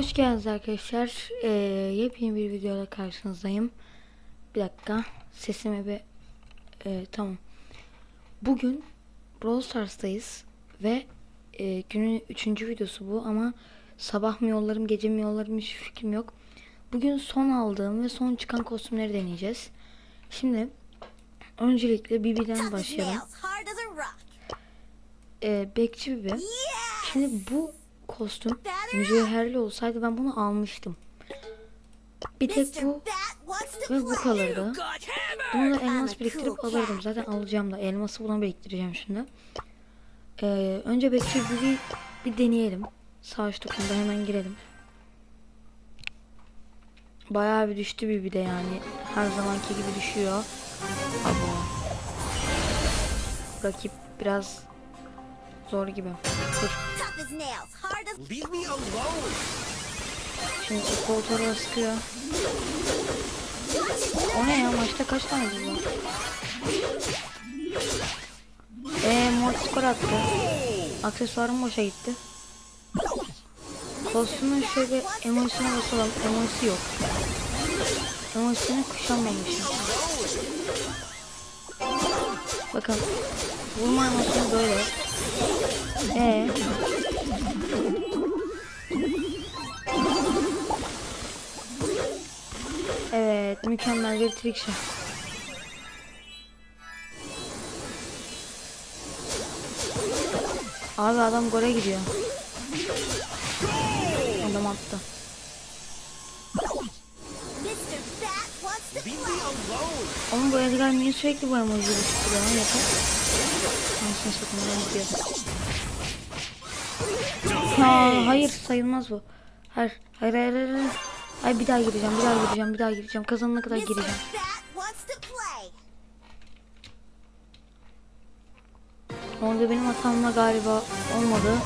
Hoş geldiniz arkadaşlar. Ee, yepyeni bir videoda karşınızdayım. Bir dakika. Sesimi bir... Ee, tamam. Bugün Brawl Stars'tayız. Ve e, günün üçüncü videosu bu ama sabah mı yollarım gece mi yollarım hiç fikrim yok. Bugün son aldığım ve son çıkan kostümleri deneyeceğiz. Şimdi öncelikle Bibi'den başlayalım. Ee, Bekçi Bibi. Şimdi bu kostüm mücevherli olsaydı ben bunu almıştım. Bir tek bu ve bu kalırdı. Bunu da elmas biriktirip alırdım. Zaten alacağım da elması buna biriktireceğim şimdi. Ee, önce Bekçi Bibi'yi bir deneyelim. Savaş topunda hemen girelim. Bayağı bir düştü Bibi de yani. Her zamanki gibi düşüyor. Abo. Rakip biraz zor gibi. Dur. Şimdi koltuğa sıkıyor. O ne ya maçta kaç tane var? Eee mor skor attı. Aksesuarım boşa gitti. Kostümün şöyle emojisine basalım. Emojisi yok. Emojisini kuşanmamışım. Bakın. Vurma emojisi böyle. Eee Evet, mükemmel bir trick shot. Abi adam gole gidiyor. Adam attı. Ama bu Edgar niye sürekli bu emojiyi tutuyor lan yeter. Anasını satayım ben gidiyor. Ha, hayır sayılmaz bu. Hayır, hayır, hayır, hayır. hayır. Ay bir daha gireceğim, bir daha gireceğim, bir daha gireceğim. Kazanana kadar gireceğim. Orada benim hatamla galiba olmadı.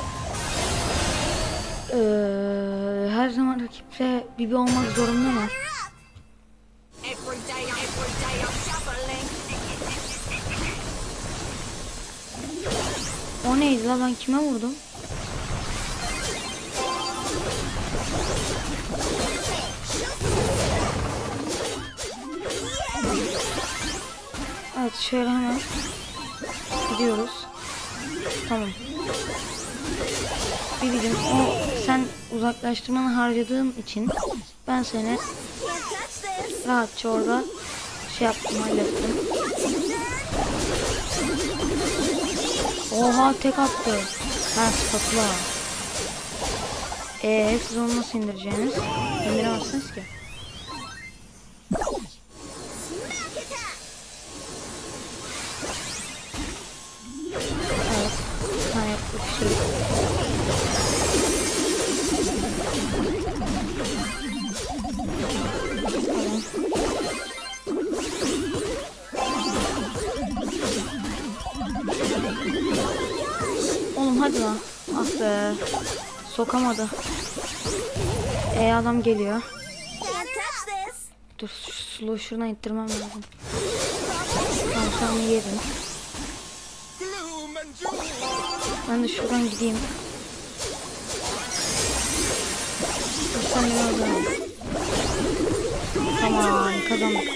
Ee, her zaman rakipte Bibi olmak zorunda mı? Neydi la ben kime vurdum? Evet şöyle hemen gidiyoruz. Tamam. Bibicim o sen uzaklaştırmanı harcadığın için ben seni rahatça orada şey yaptım hallettim. Oha tek attı. Ha spatula. Eee siz onu nasıl indireceğiniz? İndiremezsiniz ki. Evet. Bir tane yapıştırdık. Sokamadı. E adam geliyor. Dur şu slow şuradan ittirmem lazım. Tamam and doom. Ben de şuradan gideyim. Beni öldürme. Tamam kazandık.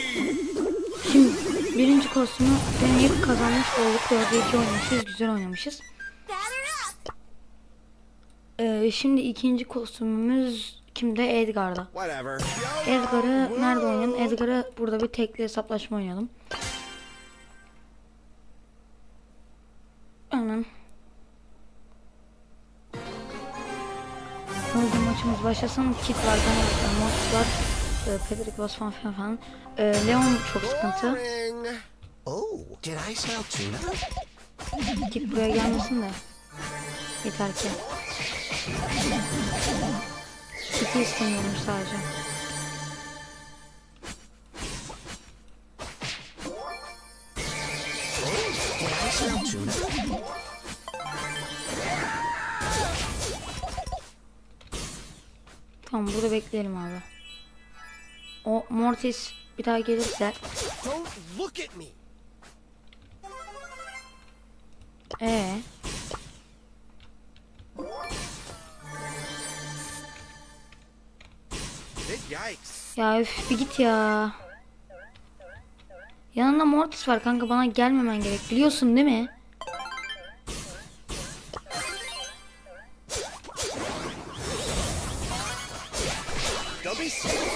Şimdi birinci kostümü deneyip kazanmış olduk. 4'e 2 oynamışız. Güzel oynamışız. Ee, şimdi ikinci kostümümüz kimde? Edgar'da. Edgar'ı nerede oynayalım? Edgar'ı burada bir tekli hesaplaşma oynayalım. Hemen. Hızlı maçımız başlasın. Kit var, Dynamite, Moss var. E, Patrick Boss falan filan falan. E, Leon çok sıkıntı. Oh? Kit buraya gelmesin de. Yeter ki. Kit'i istemiyorum sadece. Tamam burada bekleyelim abi. O Mortis bir daha gelirse Don't look at me. ee Yikes. Ya üf bir git ya. Yanında Mortis var kanka bana gelmemen gerek biliyorsun değil mi?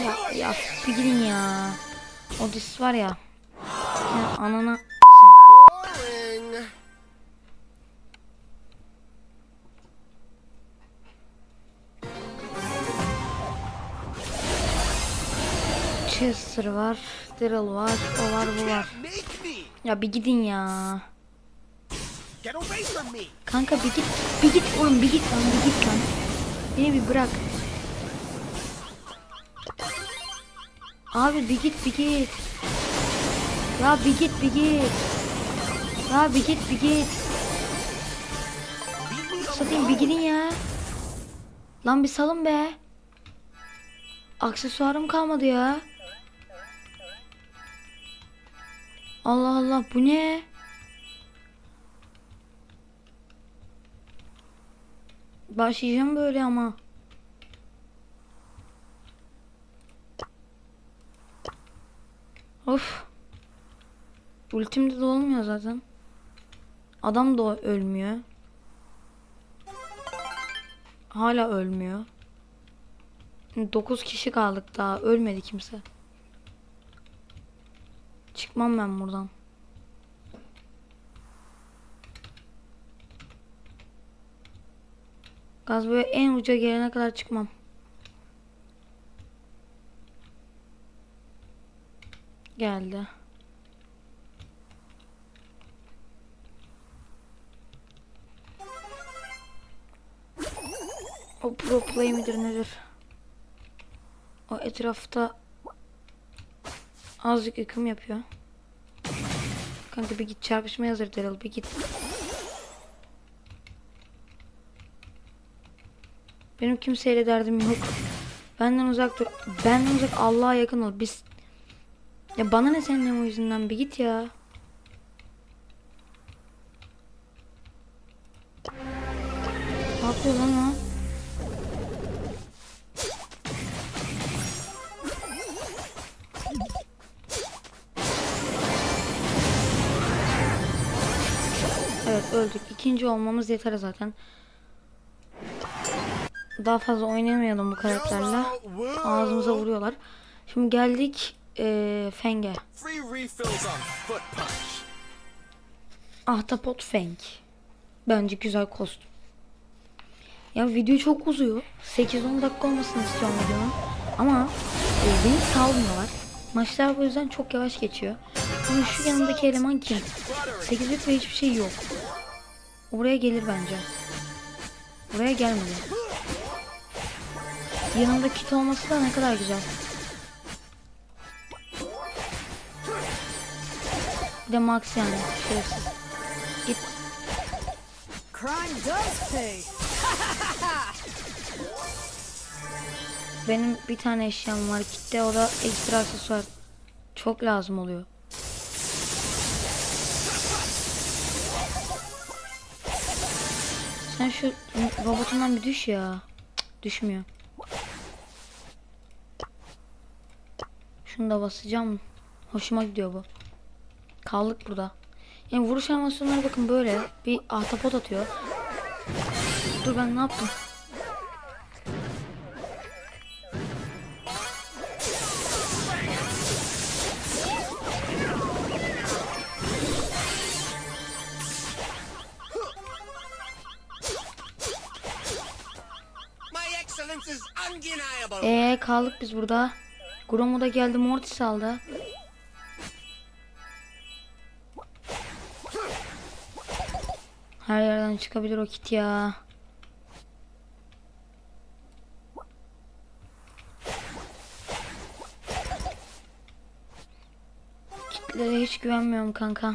Ya, ya bir gidin ya. Odis var ya. Ya anana Chester var. Daryl var. O var bu var. Ya bir gidin ya. Kanka bir git. Bir git oğlum bir git lan bir git lan. Beni bir bırak. Abi bir git bir git. Ya bir git bir git. Ya bir git bir git. Satayım bir gidin ya. Lan bir salın be. Aksesuarım kalmadı ya. Allah Allah bu ne? Başlayacağım böyle ama. Of. Ultimde de olmuyor zaten. Adam da ölmüyor. Hala ölmüyor. 9 kişi kaldık daha. Ölmedi kimse. Çıkmam ben buradan. Gaz böyle en uca gelene kadar çıkmam. Geldi. O pro play midir nedir? O etrafta azıcık yıkım yapıyor. Kanka bir git çarpışmaya hazır Daryl bir git. Benim kimseyle derdim yok. Benden uzak dur. Benden uzak Allah'a yakın ol. Biz ya bana ne senin o yüzünden bir git ya. Ne yapıyor lan o? Öldük. İkinci olmamız yeter zaten. Daha fazla oynayamayalım bu karakterle. Ağzımıza vuruyorlar. Şimdi geldik eee Feng'e. Ahtapot Feng. Bence güzel kostüm. Ya video çok uzuyor. 8-10 dakika olmasını istiyorum videonun. Ama e, beni salmıyorlar. Maçlar bu yüzden çok yavaş geçiyor. Ama şu yanındaki eleman kim? 8 bit ve hiçbir şey yok. Oraya gelir bence. Buraya gelmedi. Yanında kit olması da ne kadar güzel. Bir de Max yani. Şerefsiz. Git. Benim bir tane eşyam var kitle o da ekstra aksesuar. Çok lazım oluyor. Sen şu robotundan bir düş ya. Düşmüyor. Şunu da basacağım. Hoşuma gidiyor bu. Kaldık burada. Yani vuruş animasyonları bakın böyle. Bir ahtapot atıyor. Dur ben ne yaptım? Ee kaldık biz burada. Gromo da geldi Mortis aldı. Her yerden çıkabilir o kit ya. Kitlere hiç güvenmiyorum kanka.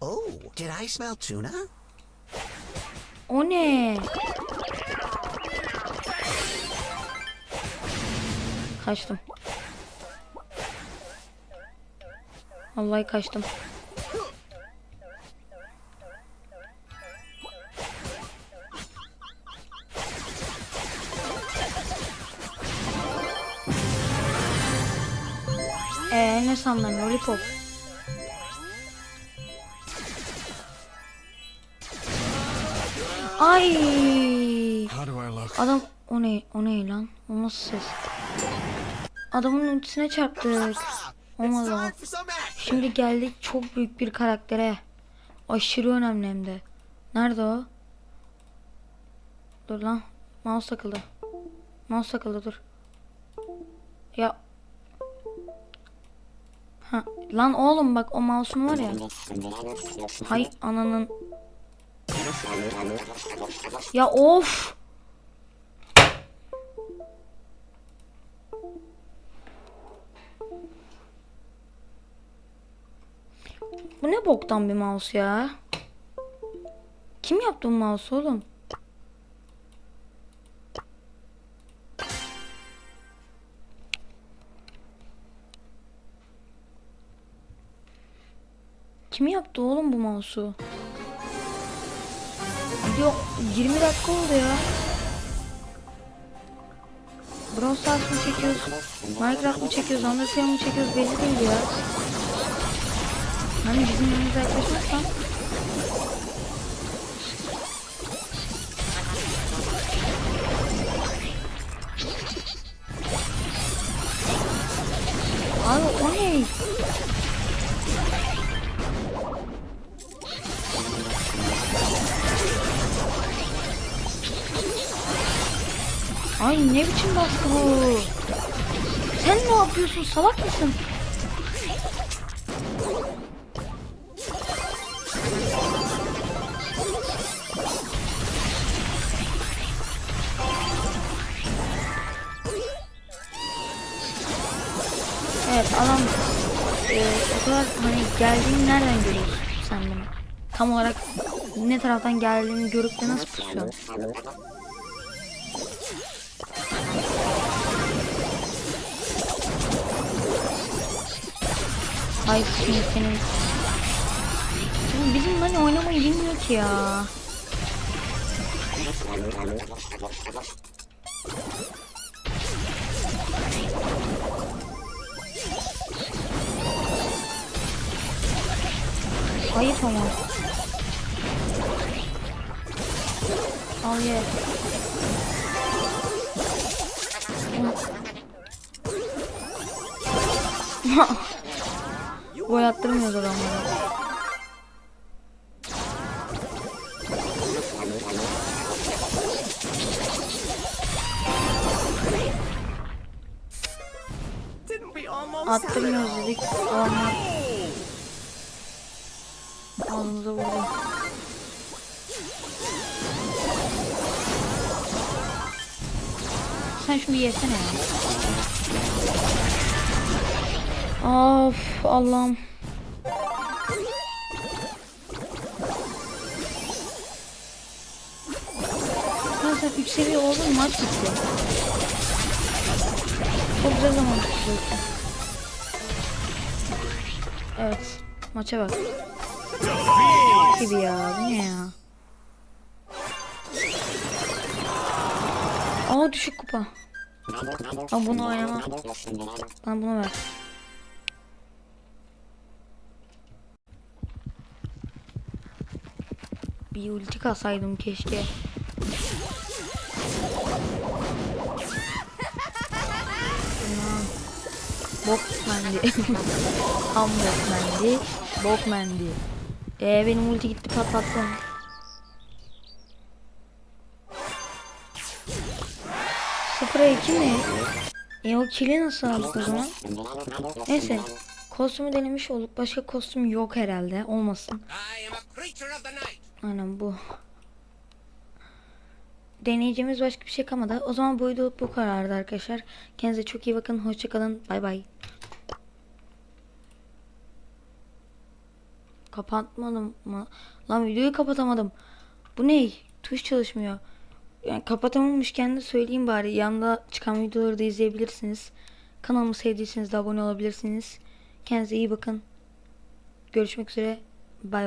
Oh, did I smell tuna? O ne? Kaçtım. Vallahi kaçtım. Eee ne sandın lollipop? Ay. Adam o ne o ne lan? O nasıl ses? Adamın ultisine çarptık. Olmadı. Şimdi geldik çok büyük bir karaktere. Aşırı önemli hem de. Nerede o? Dur lan. Mouse takıldı. Mouse takıldı dur. Ya. Ha, lan oğlum bak o mouse'un var ya. Hay ananın. Ya of. Ne boktan bir mouse ya? Kim yaptı bu mouse oğlum? Kim yaptı oğlum bu mouse'u? Video 20 dakika oldu ya. Brawl Stars mı çekiyoruz? Minecraft mı çekiyoruz? Undertale mı çekiyoruz? Belli değil ya. Hani bizim yanımıza yaklaşırsan Abi o ne? Ay ne biçim baskı bu? Sen ne yapıyorsun? Salak mısın? Kadar hani geldiğini nereden görüyorsun sen bunu? Tam olarak ne taraftan geldiğini görüp de nasıl pusuyorsun? Ay şimdi senin... Şimdi bizim hani oynamayı bilmiyor ki ya. Ama. Al ye. Gol we almost Attırmıyoruz dedik. Adamlar ağzımıza vurdu. Sen şunu yesene ya. Of Allah'ım. Ha sen 3 seviye oldun maç bitti. Çok güzel zaman tutuyorsun. Evet. Maça bak. Gibi ya. Ne ya? Aa düşük kupa. Ama bunu oynamam. Bana bunu ver. Bir ulti kasaydım keşke. Aman. Bok mendi. Tam Ee benim ulti gitti patlattım. Sıfıra iki mi? E o kili nasıl aldık o zaman? Neyse. Kostümü denemiş olduk. Başka kostüm yok herhalde. Olmasın. Aynen bu. Deneyeceğimiz başka bir şey kalmadı. O zaman bu video bu karardı arkadaşlar. Kendinize çok iyi bakın. Hoşçakalın. Bay bay. Kapatmadım mı? Lan videoyu kapatamadım. Bu ne? Tuş çalışmıyor. Yani kapatamamışken de söyleyeyim bari. Yanda çıkan videoları da izleyebilirsiniz. Kanalımı sevdiyseniz de abone olabilirsiniz. Kendinize iyi bakın. Görüşmek üzere. Bay bay.